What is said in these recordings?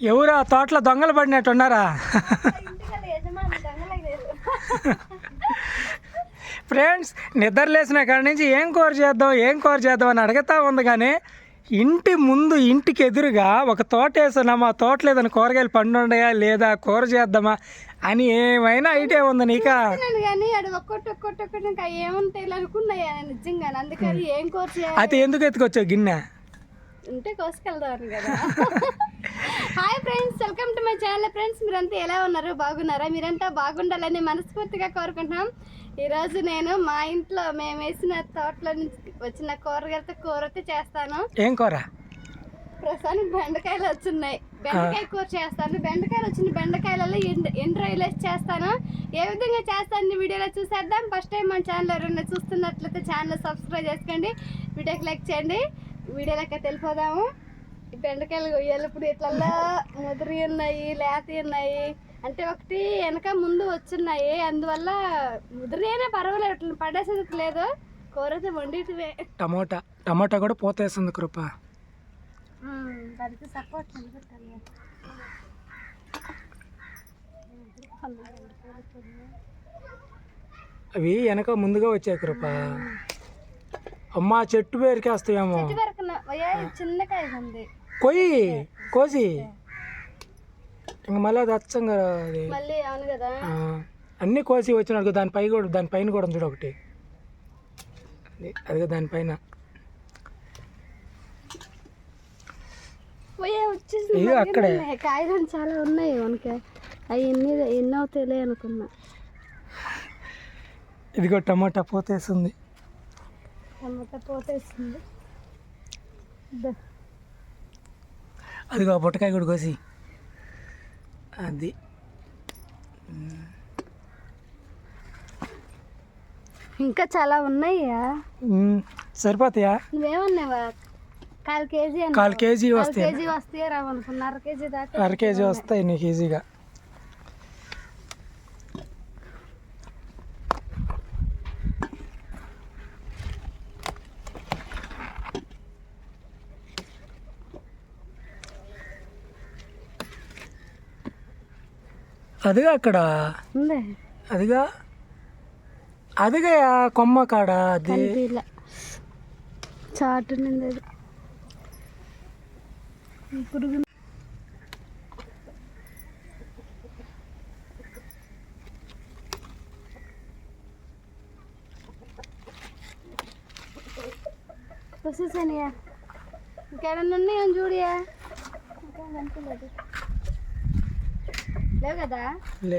ఎవరు ఆ తోటలో దొంగలు పడినట్టు ఉన్నారా? ఇంటికల్ యజమాని దొంగలేదు ఫ్రెండ్స్ నిద్ర లేచిన కాడి నుంచి ఏం కూర చేద్దాం ఏం కూర చేద్దాం అని అడుగుతా ఉంది కానీ ఇంటి ముందు ఇంటికి ఎదురుగా ఒక తోట వేస్తున్నామా ఆ తోటలో ఏదైనా కూరగాయలు పండు ఉన్నాయా లేదా కూర చేద్దామా? అని ఏమైనా ఐడియా ఉంది నీకా? నేను కానీ అక్కడ ఒక్కొక్కటి ఒక్కొక్కటి ఒక్కటి ఇంకా ఏముంటాయి అనుకున్నాయా నిజంగా అందుకని ఏం కోర్స్ చేయాలి? అయితే ఎందుకు ఎత్తుకొచ్చావు గిన్నె? ఉంటే కోసుకెళ్దామని కదా. Hi friends welcome to my channel friends మీరంతా ఎలా ఉన్నారు? బాగున్నారా? మీరంతా బాగుండాలని మనస్ఫూర్తిగా కోరుకుంటున్నాం. ఈరోజు నేను మా ఇంట్లో మేము వేసిన తోటలో నుంచి వచ్చిన కూరగాయలతో కూర అయితే చేస్తాను. ఏం కూర? ప్రస్తుతానికి బెండకాయలు వచ్చున్నాయి. బెండకాయ కూర చేస్తాను. బెండకాయలు వచ్చిన బెండకాయలలో ఎండు ఎండు రొయ్యలు వేసి చేస్తాను? ఏ విధంగా చేస్తాను వీడియోలో చూసేద్దాం. ఫస్ట్ టైం మన ఛానల్ ఎవరైనా చూస్తున్నట్లయితే ఛానల్ సబ్స్క్రైబ్ చేసుకోండి. వీడియోకి లైక్ చేయండి. వీడియోలోకి వెళ్ళిపోదాము. బెండకాయలు కొయ్యాలప్పుడు ఇట్లల్లా ముదిరి ఉన్నాయి లేత ఉన్నాయి. అంటే ఒకటి వెనక ముందు వచ్చున్నాయి. అందువల్ల ముదిరి అయినా పర్వాలేదు. ఇట్లా పడేసేది లేదు. కూర అయితే వండిటివే. టమోటా. టమోటా కూడా పోతేస్తుంది కృప. దానికి సపోర్ట్ అవి వెనక ముందుగా వచ్చాయి కృప. అమ్మా చెట్టు పేరుకేస్తాయేమో. చిన్నకాయ ఉంది కొయ్యి కోసి. ఇంక మళ్ళీ అది అచ్చంగా అది. అన్నీ కోసి వచ్చినాడు దానిపై కూడా దానిపైన కూడా ఉంది ఒకటి. అది అదిగో దానిపైన ఇది అక్కడే. కాయలు చాలా ఉన్నాయి మనకి. అవి ఎన్ని ఎన్ని అవుతాయిలే అనుకున్నా. ఇదిగో టమాటా పోతేస్తుంది టమాటా పోతేస్తుంది అదిగో ఆ పుట్టకాయ కూడా కోసి. అది. ఇంకా చాలా ఉన్నాయా? సరిపోతాయా? నువ్వేమన్నావా? కాల్ కేజీ. కాల్ కేజీ వస్తాయి. కేజీ వస్తాయా రావు అనుకున్నా. అర కేజీ దాకా అర కేజీ వస్తాయి నీకు ఈజీగా. అదిగా అక్కడ ఉంది అదిగా అదిగా ఆ కొమ్మ కాడ అది కనిపించలే చాటు నింది అది. ఈ పురుగు వచ్చేసానియా ఇంకేడన్నా ఉన్నాయో చూడియా ఇంకా కనిపించలేదు లేవు కదా? లే.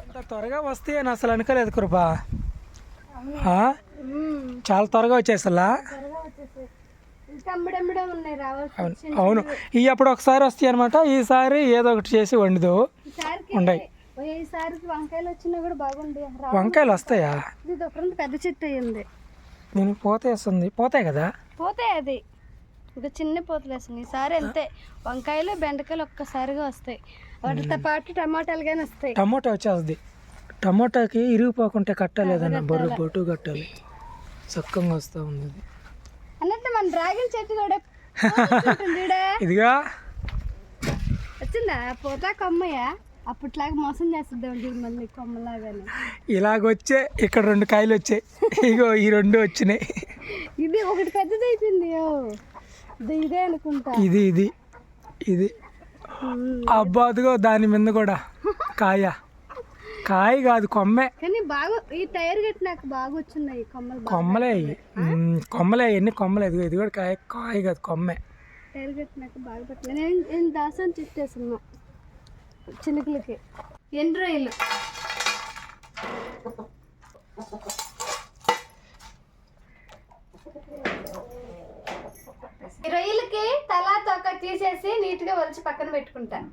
అంత త్వరగా వస్తాయి అని అసలు అనుకోలేదు కృపా. చాలా త్వరగా వచ్చేసలా? అవును. ఈ అప్పుడు ఒకసారి వస్తాయి అనమాట ఈసారి ఏదో ఒకటి చేసి వండుదు. ఉండయి. వంకాయలు వచ్చినా కూడా బాగుంది వంకాయలు వస్తాయా? పెద్ద చెట్టు అయ్యింది. నేను పోతేస్తుంది పోతాయి కదా? పోతాయి అది. ఇంకా చిన్న పోతలు వేసింది ఈసారి వెళ్తే వంకాయలు బెండకాయలు ఒక్కసారిగా వస్తాయి. వాటితో పాటు టమాటాలు కానీ వస్తాయి. టమోటా వచ్చేస్తుంది. టమోటాకి ఇరిగిపోకుంటే కట్టాలి ఏదన్నా బొర్రు బొట్టు కట్టాలి. చక్కగా వస్తూ ఉంది అన్నట్టు మన డ్రాగన్ చెట్టు కూడా. ఇదిగా. వచ్చిందా? పోతా కొమ్మయ్య. అప్పట్లాగా మోసం చేస్తుందాం చూడు మళ్ళీ కొమ్మలాగానే. ఇలాగొచ్చే ఇక్కడ రెండు కాయలు వచ్చాయి. ఇగో ఈ రెండు వచ్చినాయి. ఇది ఒకటి పెద్దది అయిపోయింది. ఇది అనుకుంటా. ఇది ఇది ఇది. అబ్బా అదిగో దాని మీద కూడా కాయ. కాయ కాదు కొమ్మే. కానీ బాగా ఈ టైర్ గట్టి నాకు బాగా వచ్చినాయి కొమ్మలు కొమ్మలే అయ్యి కొమ్మలే ఎన్ని కొమ్మలే ఇదిగో ఇది కూడా కాయ కాయ కాదు కొమ్మే. టైర్ గట్టి నాకు బాగా పెట్టిన నేను నేను దాసాన్ని చుట్టేస్తున్నా చినుకులకి ఎండు రొయ్యలు ఈ రొయ్యలకి తల తోక తీసేసి నీట్గా ఒలిచి పక్కన పెట్టుకుంటాను.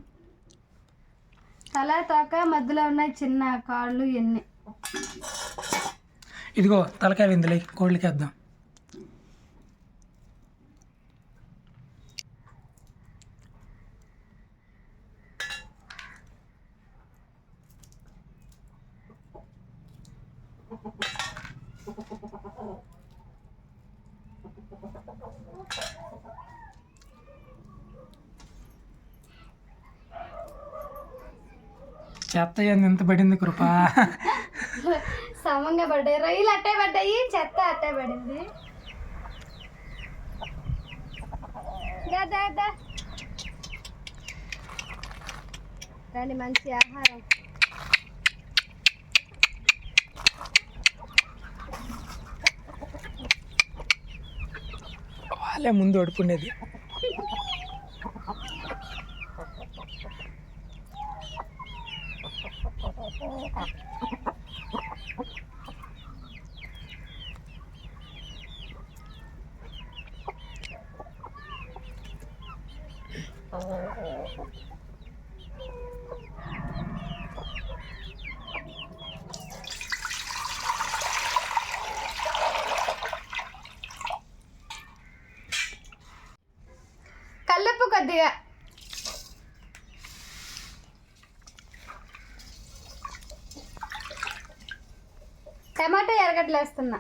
తలా తోక మధ్యలో ఉన్నాయి చిన్న కాళ్ళు ఇవన్నీ ఇదిగో తలకాయ విందులే కోళ్ళకి వేద్దాం ఏంది ఎంత పడింది కృప? సమంగా పడ్డాయి. రొయ్యలు అట్టే పడ్డాయి చెత్త అట్టే పడింది. రండి మంచి ఆహారం. వాళ్ళే ముందు ఒడుపుండేది కల్లప్పు కొద్దిగా. టమాటా ఎరగట్లేస్తున్నా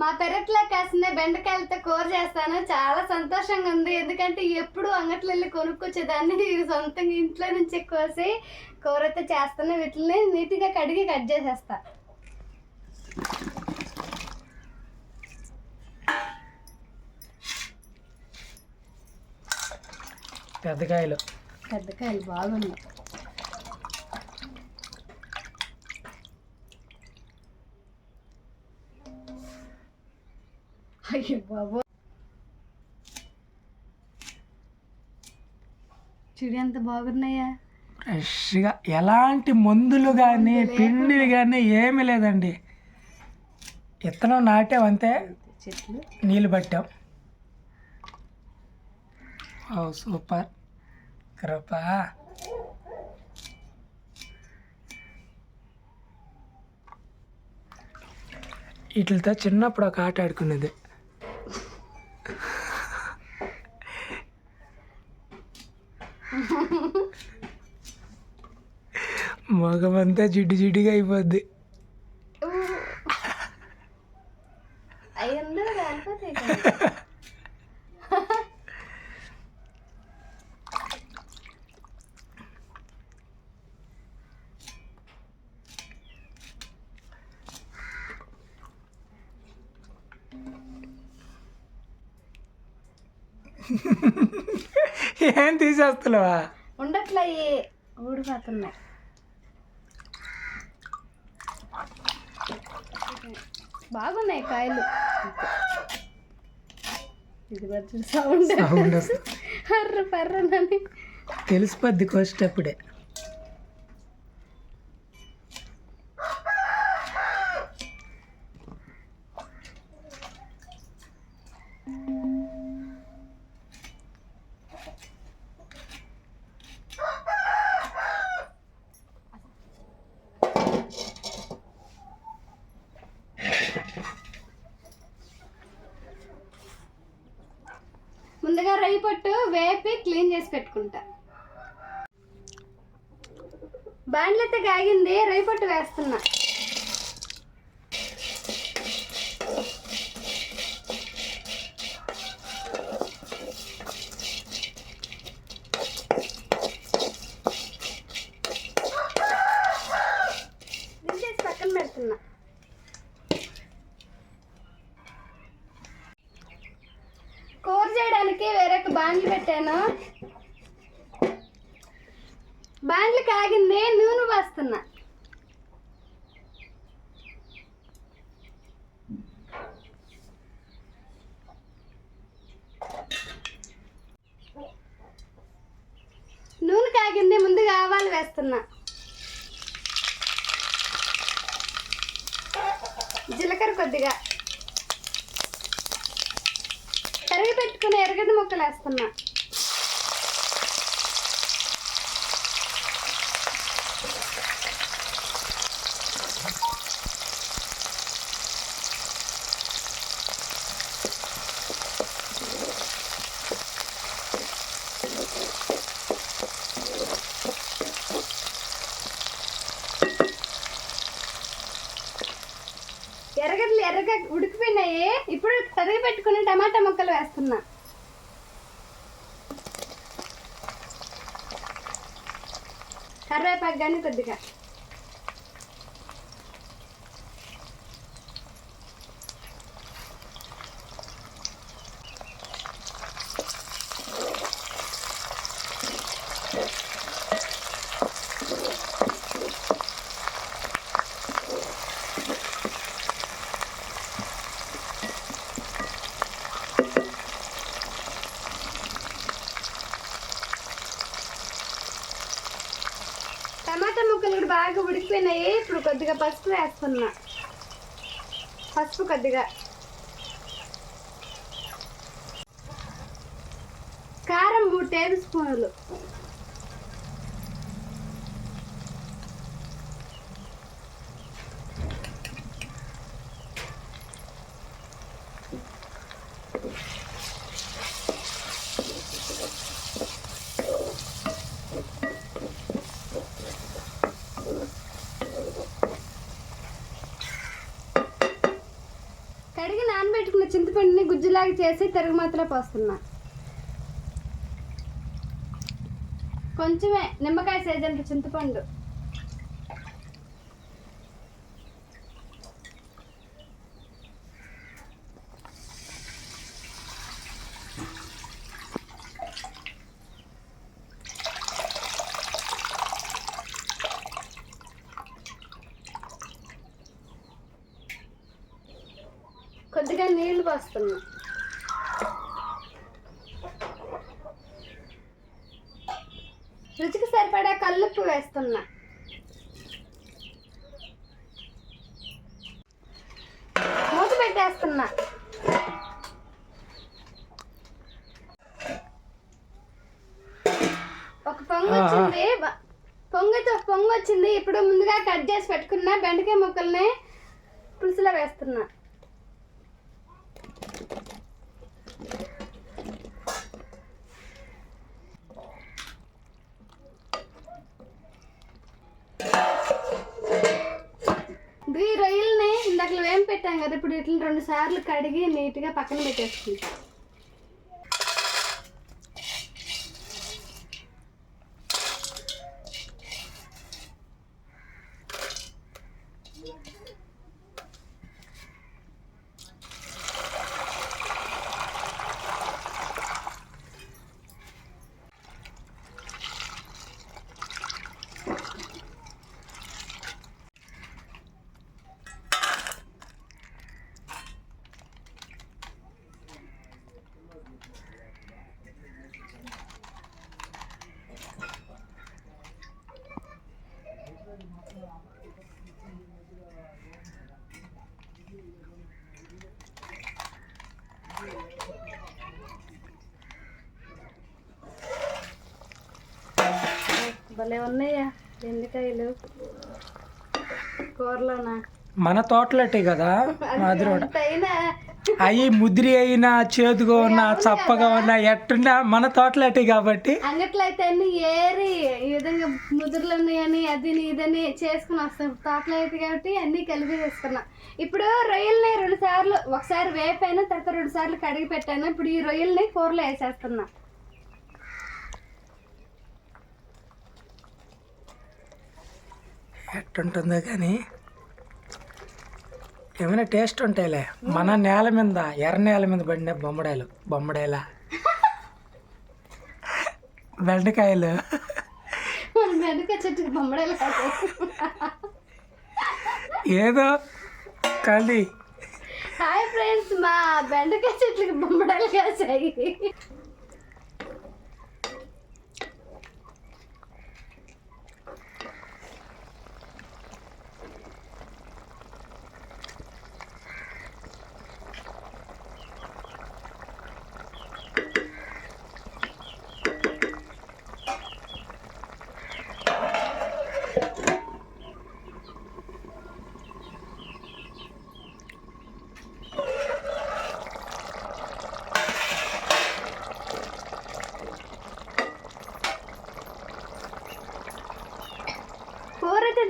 మా పెరట్లో కాసిన బెండకాయలతో కూర చేస్తాను. చాలా సంతోషంగా ఉంది. ఎందుకంటే ఎప్పుడు అంగట్లో వెళ్ళి కొనుక్కొచ్చేదాన్ని సొంతంగా ఇంట్లో నుంచి కోసి కూర అయితే చేస్తాను. వీటిని నీట్గా కడిగి కట్ చేసేస్తా. పెద్దకాయలు. పెద్దకాయలు బాగున్నాయి. అయ్యో బాబు చూడు ఎంత బాగున్నాయా? ఫ్రెష్గా ఎలాంటి మందులు కానీ పిండిలు కానీ ఏమీ లేదండి. విత్తనం నాటామంతే చెట్లు. నీళ్ళు పట్టాం. ఓ సూపర్. కృప. వీటితో చిన్నప్పుడు ఒక ఆట ఆడుకునేది. మగమంతా జిడ్డు జిడ్డుగా అయిపోద్ది. ఏం తీసేస్తున్నావా? అయ్యి ఊడిపోతున్నాయి. బాగున్నాయి కాయలు. ఇది సౌండ్. సౌండ్. హర్ర పర్రనని తెలిసిపోద్ది కోసేటప్పుడే ముందుగా రొయ్యి పట్టు వేపి క్లీన్ చేసి పెట్టుకుంటా. బాండ్లు అయితే కాగింది రొయ్యి పట్టు వేస్తున్నా దించేసి పక్కన పెడుతున్నా కూర చేయడానికి వేరొక బాండ్లు పెట్టాను బాండ్లు కాగింది నూనె పోస్తున్నా. నూనె కాగింది ముందుగా ఆవాలు వేస్తున్నా. జీలకర్ర కొద్దిగా. కరిగి పెట్టుకుని ఎరగడ్డ ముక్కలు వేస్తున్నా ఎర్రగడ్డలు ఎర్రగా ఉడికిపోయినాయి ఇప్పుడు తరిగి పెట్టుకుని టమాటా ముక్కలు వేస్తున్నా కరివేపాకు కానీ కొద్దిగా టమాటా ముక్కలు కూడా బాగా ఉడికిపోయినాయి ఇప్పుడు కొద్దిగా పసుపు వేసుకున్నా. పసుపు కొద్దిగా. కారం మూడు టేబుల్ స్పూన్లు కడిగి నానబెట్టుకున్న ఫ్రై చేసి తిరుగు మాత్రలో పోస్తున్నా. కొంచెమే నిమ్మకాయ సైజంత చింతపండు కొద్దిగా నీళ్ళు పోస్తున్నా రుచికి సరిపడా కల్లుప్పు వేస్తున్నా పెట్టేస్తున్నా ఒక పొంగు వచ్చింది. పొంగుతో పొంగు వచ్చింది. ఇప్పుడు ముందుగా కట్ చేసి పెట్టుకున్న బెండకాయ ముక్కల్ని పులుసులో వేస్తున్నా. రెండు సార్లు కడిగి నీట్గా పక్కన పెట్టేసుకుంటాం. భలే ఉన్నాయా? బెండకాయలు కూరలోనా మన తోటలటే కదా మాదిరి అవి ముద్రి అయినా చేదుగా ఉన్నా చప్పగా ఉన్నా ఎట్టున్నా మన తోటలటే కాబట్టి. అంగట్లో అయితే అన్ని ఏరి ఈ విధంగా ముదురులు ఉన్నాయని అది ఇదని చేసుకుని వస్తాం. తోటలో అయితే కాబట్టి అన్ని కలిపి చేసుకున్నాం. ఇప్పుడు రొయ్యల్ని రెండు సార్లు ఒకసారి వేపాను తర్వాత రెండు సార్లు కడిగి పెట్టాను. ఇప్పుడు ఈ రొయ్యల్ని కూరలో వేసేస్తున్నా. ఎట్టుంటుందో కానీ ఏమైనా టేస్ట్ ఉంటాయిలే మన నేల మీద ఎర్ర నేల మీద పడిన బొమ్మడాయలు బొమ్మడాయల? బెండకాయలు. మన బెండకాయ చెట్టుకి బొమ్మడాలు కాదు. ఏదో కానీ హాయ్ ఫ్రెండ్స్ మా బెండకాయ చెట్లకి బొమ్మడాలు కాసాయి.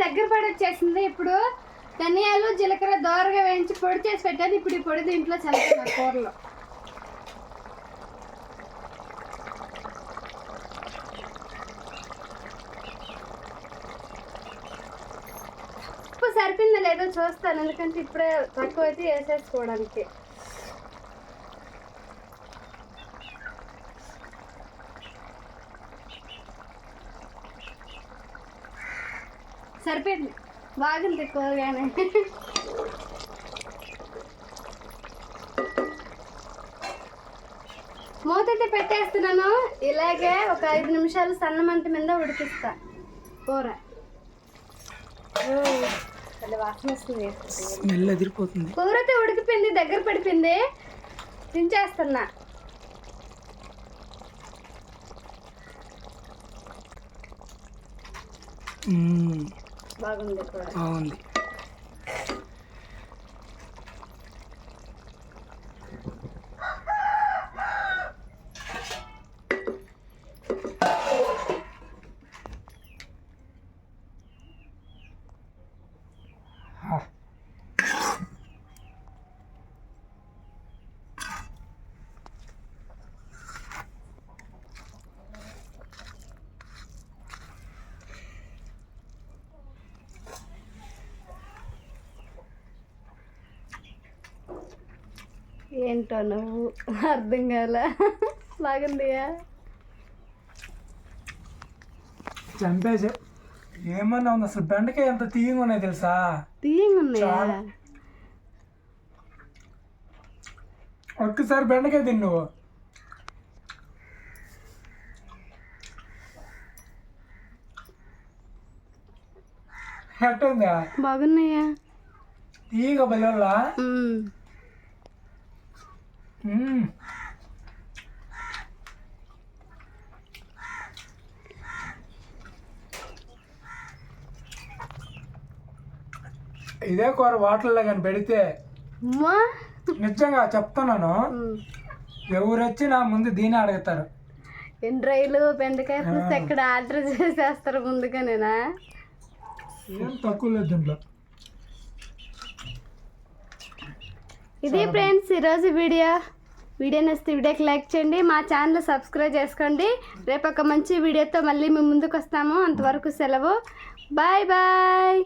దగ్గర పడొచ్చేసింది. ఇప్పుడు ధనియాలు జీలకర్ర దోరగా వేయించి పొడి చేసి పెట్టాను. ఇప్పుడు ఈ పొడి దీంట్లో చల్లుతున్నా కూరలో. ఉప్పు సరిపోయిందో లేదో చూస్తాను. ఎందుకంటే ఇప్పుడే తక్కువ అయితే వేసేసుకోవడానికి. సరిపోయింది. బాగుంది కూరగానే మూతైతే పెట్టేస్తున్నాను. ఇలాగే ఒక ఐదు నిమిషాలు సన్నమంట మీద ఉడికిస్తా. కూర. ఓ, భలే వాసన వస్తుంది. స్మెల్ ఎదిరిపోతుంది. కూర అయితే ఉడికిపోయింది దగ్గర పడిపోయింది. దించేస్తున్నా మ్మ్, బాగుంది కూర బాగుంది ఆ. ఏంటో నువ్వు అర్థం కాల. బాగుందిగా? చంపేసే. ఏమన్నా ఉంది? అసలు బెండకాయ ఎంత తీయగా ఉన్నాయి తెలుసా? తీయంగా ఉన్నాయా. ఒక్కసారి బెండకాయ తిను నువ్వు. బాగున్నాయా? తీయగా. మ్మ్. ఇదే కూర వాటర్లో కానీ పెడితే అమ్మా. నిజంగా చెప్తున్నాను. ఎవరు వచ్చినా ముందు దీని అడుగుతారు. ఎండ్రాయిలు బెండకాయ ఎక్కడ ఆర్డర్ చేసేస్తారు ముందుగానేనా? ఏం తక్కువ లేదు దీంట్లో. ఇది ఫ్రెండ్స్ ఈరోజు వీడియో. వీడియో నచ్చితే వీడియోకి లైక్ చేయండి మా ఛానల్ సబ్స్క్రైబ్ చేసుకోండి. రేపు ఒక మంచి వీడియోతో మళ్ళీ మేము ముందుకు వస్తాము అంతవరకు సెలవు. Bye bye.